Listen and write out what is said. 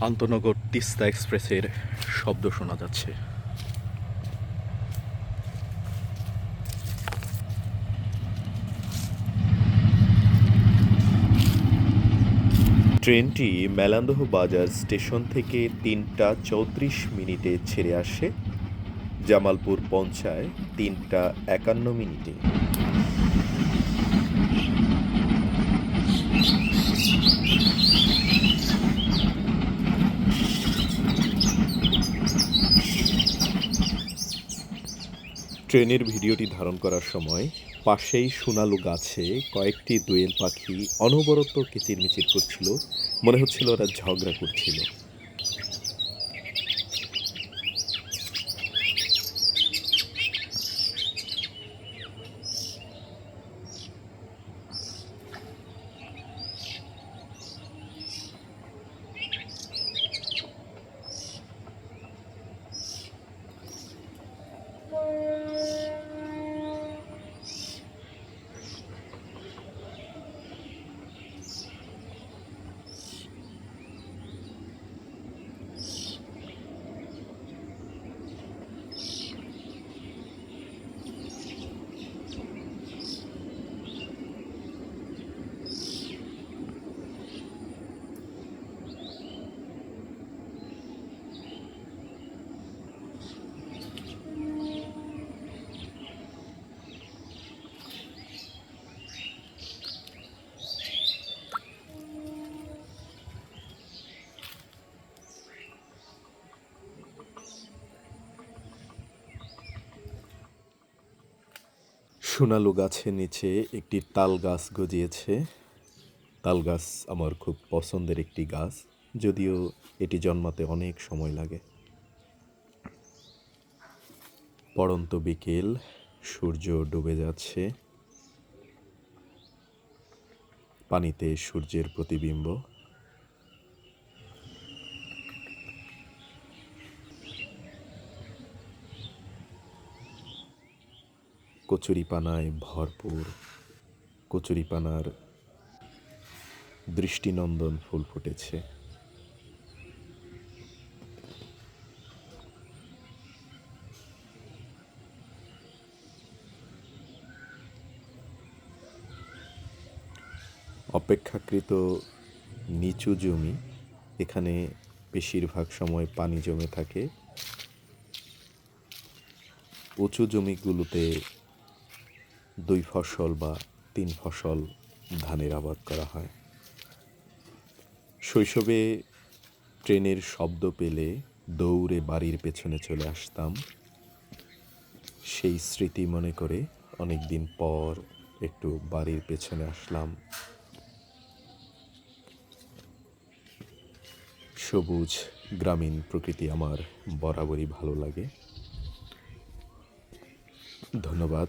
আন্তনগর তিস্তা এক্সপ্রেসের শব্দ শোনা যাচ্ছে। ট্রেনটি মেলান্দহ বাজার স্টেশন থেকে তিনটা চৌত্রিশ মিনিটে ছেড়ে আসে। জামালপুর পৌঁছায় তিনটা একান্ন মিনিটে। ট্রেনের ভিডিওটি ধারণ করার সময় পাশেই সোনালু গাছে কয়েকটি দোয়েল পাখি অনবরত কিচিরমিচির করছিল, মনে হচ্ছিল ওরা ঝগড়া করছিল। সোনালু গাছের নিচে একটি তাল গাছ গজিয়েছে। তাল গাছ আমার খুব পছন্দের একটি গাছ, যদিও এটি জন্মাতে অনেক সময় লাগে। পড়ন্ত বিকেল, সূর্য ডুবে যাচ্ছে। পানিতে সূর্যের প্রতিবিম্ব। কচুরিপানায় ভরপুর। কচুরিপানার দৃষ্টিনন্দন ফুল ফুটেছে। অপেক্ষাকৃত নিচু জমি, এখানে বেশিরভাগ সময় পানি জমে থাকে। উঁচু জমিগুলোতে দুই ফসল বা তিন ফসল ধানের আবাদ করা হয়। শৈশবে ট্রেনের শব্দ পেলে দৌড়ে বাড়ির পেছনে চলে আসতাম। সেই স্মৃতি মনে করে অনেক দিন পর একটু বাড়ির পেছনে আসলাম। সবুজ গ্রামীণ প্রকৃতি আমার বরাবরই ভালো লাগে। ধন্যবাদ।